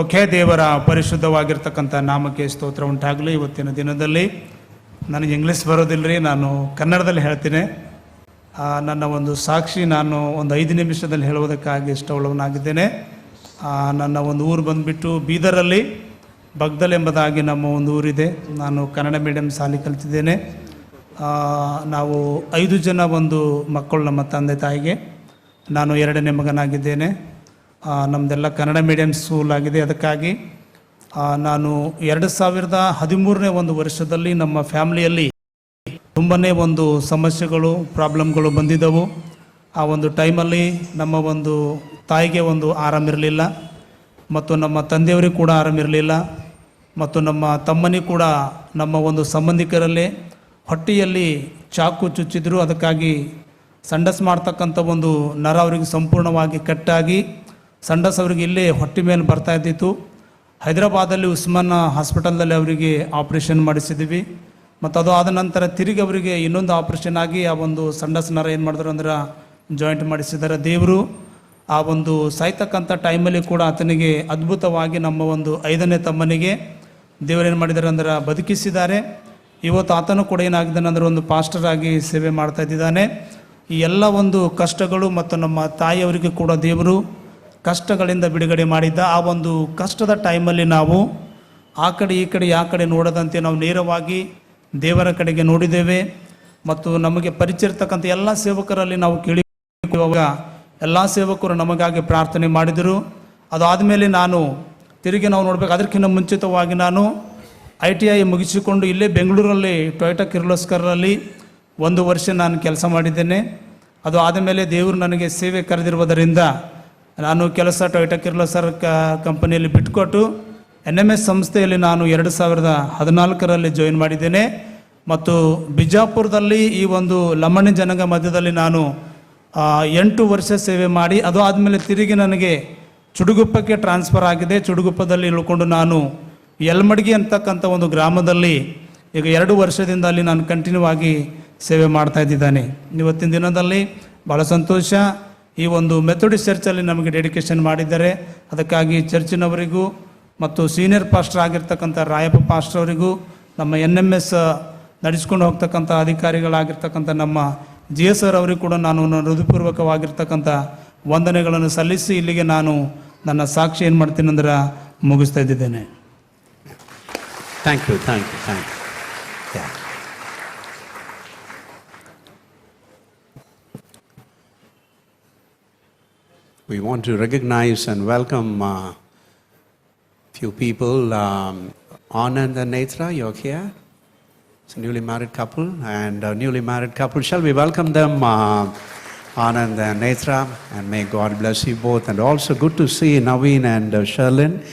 Okay, ದೇವರ ಪರಿಶುದ್ಧವಾಗಿರ್ತಕ್ಕಂಥ ನಾಮಕ್ಕೆ ಸ್ತೋತ್ರ ಉಂಟಾಗಲಿ. ಇವತ್ತಿನ ದಿನದಲ್ಲಿ ನನಗೆ ಇಂಗ್ಲೀಷ್ ಬರೋದಿಲ್ಲರಿ ನಾನು ಕನ್ನಡದಲ್ಲಿ ಹೇಳ್ತೀನಿ. ನನ್ನ ಒಂದು ಸಾಕ್ಷಿ ನಾನು ಒಂದು ಐದು ನಿಮಿಷದಲ್ಲಿ ಹೇಳುವುದಕ್ಕಾಗಿ ಇಷ್ಟವುಳ್ಳವನಾಗಿದ್ದೇನೆ. ನನ್ನ ಒಂದು ಊರು ಬಂದುಬಿಟ್ಟು ಬೀದರಲ್ಲಿ, ಬಗ್ದಲ್ ಎಂಬುದಾಗಿ ನಮ್ಮ ಒಂದು ಊರಿದೆ. ನಾನು ಕನ್ನಡ ಮೀಡಿಯಂ ಶಾಲೆ ಕಲಿತಿದ್ದೇನೆ. ನಾವು ಐದು ಜನ ಒಂದು ಮಕ್ಕಳು, ನಮ್ಮ ತಂದೆ ತಾಯಿಗೆ. ನಾನು ಎರಡನೇ ಮಗನಾಗಿದ್ದೇನೆ. ನಮ್ಮದೆಲ್ಲ ಕನ್ನಡ ಮೀಡಿಯಂ ಸ್ಕೂಲ್ ಆಗಿದೆ. ಅದಕ್ಕಾಗಿ ನಾನು ಎರಡು ಸಾವಿರದ ಹದಿಮೂರನೇ ಒಂದು ವರ್ಷದಲ್ಲಿ ನಮ್ಮ ಫ್ಯಾಮಿಲಿಯಲ್ಲಿ ತುಂಬನೇ ಒಂದು ಸಮಸ್ಯೆಗಳು ಪ್ರಾಬ್ಲಮ್ಗಳು ಬಂದಿದ್ದವು. ಆ ಒಂದು ಟೈಮಲ್ಲಿ ನಮ್ಮ ಒಂದು ತಾಯಿಗೆ ಒಂದು ಆರಾಮಿರಲಿಲ್ಲ ಮತ್ತು ನಮ್ಮ ತಂದೆಯವರಿಗೆ ಕೂಡ ಆರಾಮಿರಲಿಲ್ಲ ಮತ್ತು ನಮ್ಮ ತಮ್ಮನಿಗೆ ಕೂಡ ನಮ್ಮ ಒಂದು ಸಂಬಂಧಿಕರಲ್ಲೇ ಹೊಟ್ಟೆಯಲ್ಲಿ ಚಾಕು ಚುಚ್ಚಿದ್ರು. ಅದಕ್ಕಾಗಿ ಸಂಡಸ್ ಮಾಡ್ತಕ್ಕಂಥ ಒಂದು ನರ ಅವರಿಗೆ ಸಂಪೂರ್ಣವಾಗಿ ಕಟ್ಟಾಗಿ ಸಂಡಸ್ ಅವರಿಗೆ ಇಲ್ಲೇ ಹೊಟ್ಟೆ ಮೇಲೆ ಬರ್ತಾ ಇದ್ದಿತ್ತು. ಹೈದರಾಬಾದಲ್ಲಿ ಉಸ್ಮಾನ್ ಹಾಸ್ಪಿಟಲ್ನಲ್ಲಿ ಅವರಿಗೆ ಆಪ್ರೇಷನ್ ಮಾಡಿಸಿದ್ವಿ ಮತ್ತು ಅದು ಆದ ನಂತರ ತಿರುಗಿ ಅವರಿಗೆ ಇನ್ನೊಂದು ಆಪ್ರೇಷನ್ ಆಗಿ ಆ ಒಂದು ಸಂಡಸ್ ನರ ಏನು ಮಾಡಿದ್ರು ಅಂದ್ರೆ ಜಾಯಿಂಟ್ ಮಾಡಿಸಿದ್ದಾರೆ. ದೇವರು ಆ ಒಂದು ಸಾಯ್ತಕ್ಕಂಥ ಟೈಮಲ್ಲಿ ಕೂಡ ಆತನಿಗೆ ಅದ್ಭುತವಾಗಿ ನಮ್ಮ ಒಂದು ಐದನೇ ತಮ್ಮನಿಗೆ ದೇವರೇನು ಮಾಡಿದ್ದಾರೆ ಅಂದ್ರೆ ಬದುಕಿಸಿದ್ದಾರೆ. ಇವತ್ತು ಆತನು ಕೂಡ ಏನಾಗಿದ್ದಾನೆ ಅಂದ್ರೆ ಒಂದು ಪಾಸ್ಟರ್ ಆಗಿ ಸೇವೆ ಮಾಡ್ತಾ ಇದ್ದಿದ್ದಾನೆ. ಈ ಎಲ್ಲ ಒಂದು ಕಷ್ಟಗಳು ಮತ್ತು ನಮ್ಮ ತಾಯಿಯವರಿಗೆ ಕೂಡ ದೇವರು ಕಷ್ಟಗಳಿಂದ ಬಿಡುಗಡೆ ಮಾಡಿದ್ದ ಆ ಒಂದು ಕಷ್ಟದ ಟೈಮಲ್ಲಿ ನಾವು ಆ ಕಡೆ ಈ ಕಡೆ ಯಾವ ಕಡೆ ನೋಡದಂತೆ ನಾವು ನೇರವಾಗಿ ದೇವರ ಕಡೆಗೆ ನೋಡಿದ್ದೇವೆ. ಮತ್ತು ನಮಗೆ ಪರಿಚಯಿರ್ತಕ್ಕಂಥ ಎಲ್ಲ ಸೇವಕರಲ್ಲಿ ನಾವು ಕೇಳಿ ಎಲ್ಲ ಸೇವಕರು ನಮಗಾಗಿ ಪ್ರಾರ್ಥನೆ ಮಾಡಿದರು. ಅದಾದಮೇಲೆ ನಾನು ತಿರುಗಿ ನಾವು ನೋಡಬೇಕು, ಅದಕ್ಕಿಂತ ಮುಂಚಿತವಾಗಿ ನಾನು ಐ ಟಿ ಐ ಮುಗಿಸಿಕೊಂಡು ಇಲ್ಲೇ ಬೆಂಗಳೂರಲ್ಲಿ ಟೊಯೋಟಾ ಕಿರ್ಲೋಸ್ಕರಲ್ಲಿ ಒಂದು ವರ್ಷ ನಾನು ಕೆಲಸ ಮಾಡಿದ್ದೇನೆ. ಅದು ಆದಮೇಲೆ ದೇವರು ನನಗೆ ಸೇವೆ ಕರೆದಿರುವುದರಿಂದ ನಾನು ಕೆಲಸ ಟೊಯ್ಟಾ ಸರ್ ಕ ಕಂಪನಿಯಲ್ಲಿ ಬಿಟ್ಟುಕೊಟ್ಟು ಎನ್ ಎಂ ಎಸ್ ಸಂಸ್ಥೆಯಲ್ಲಿ ನಾನು ಎರಡು ಸಾವಿರದ ಹದಿನಾಲ್ಕರಲ್ಲಿ ಜಾಯಿನ್ ಮಾಡಿದ್ದೇನೆ. ಮತ್ತು ಬಿಜಾಪುರದಲ್ಲಿ ಈ ಒಂದು ಲಮಣಿ ಜನಗ ಮಧ್ಯದಲ್ಲಿ ನಾನು ಎಂಟು ವರ್ಷ ಸೇವೆ ಮಾಡಿ, ಅದು ಆದಮೇಲೆ ತಿರುಗಿ ನನಗೆ ಚುಡುಗುಪ್ಪಕ್ಕೆ ಟ್ರಾನ್ಸ್ಫರ್ ಆಗಿದೆ. ಚುಡುಗುಪ್ಪದಲ್ಲಿ ಇಳ್ಕೊಂಡು ನಾನು ಯಲ್ಮಡ್ಗಿ ಅಂತಕ್ಕಂಥ ಒಂದು ಗ್ರಾಮದಲ್ಲಿ ಈಗ ಎರಡು ವರ್ಷದಿಂದ ಅಲ್ಲಿ ನಾನು ಕಂಟಿನ್ಯೂ ಆಗಿ ಸೇವೆ ಮಾಡ್ತಾ ಇದ್ದಿದ್ದಾನೆ. ಇವತ್ತಿನ ದಿನದಲ್ಲಿ ಭಾಳ ಸಂತೋಷ. ಈ ಒಂದು ಮೆಥೋಡಿಸ್ಟ್ ಚರ್ಚಲ್ಲಿ ನಮಗೆ ಡೆಡಿಕೇಶನ್ ಮಾಡಿದ್ದಾರೆ. ಅದಕ್ಕಾಗಿ ಚರ್ಚಿನವರಿಗೂ ಮತ್ತು ಸೀನಿಯರ್ ಪಾಸ್ಟರ್ ಆಗಿರ್ತಕ್ಕಂಥ ರಾಯಪ್ಪ ಪಾಸ್ಟರ್ ಅವರಿಗೂ, ನಮ್ಮ ಎನ್ ಎಂ ಎಸ್ ನಡೆಸ್ಕೊಂಡು ಹೋಗ್ತಕ್ಕಂಥ ಅಧಿಕಾರಿಗಳಾಗಿರ್ತಕ್ಕಂಥ ನಮ್ಮ ಜಿ ಎಸ್ ಆರ್ ಅವರಿಗೂ ಕೂಡ ನಾನು ಹೃದಯಪೂರ್ವಕವಾಗಿರ್ತಕ್ಕಂಥ ವಂದನೆಗಳನ್ನು ಸಲ್ಲಿಸಿ ಇಲ್ಲಿಗೆ ನಾನು ನನ್ನ ಸಾಕ್ಷಿ ಏನು ಮಾಡ್ತೀನಿ ಅಂದ್ರೆ ಮುಗಿಸ್ತಾ ಇದ್ದಿದ್ದೇನೆ. Thank you thank you thank you. We want to recognize and welcome a few people. Um, Anand and Netra, you're here. It's a newly married couple and a newly married couple. Shall we welcome them, uh, Anand and Netra? And may God bless you both. And also good to see Naveen and uh, Sherlyn.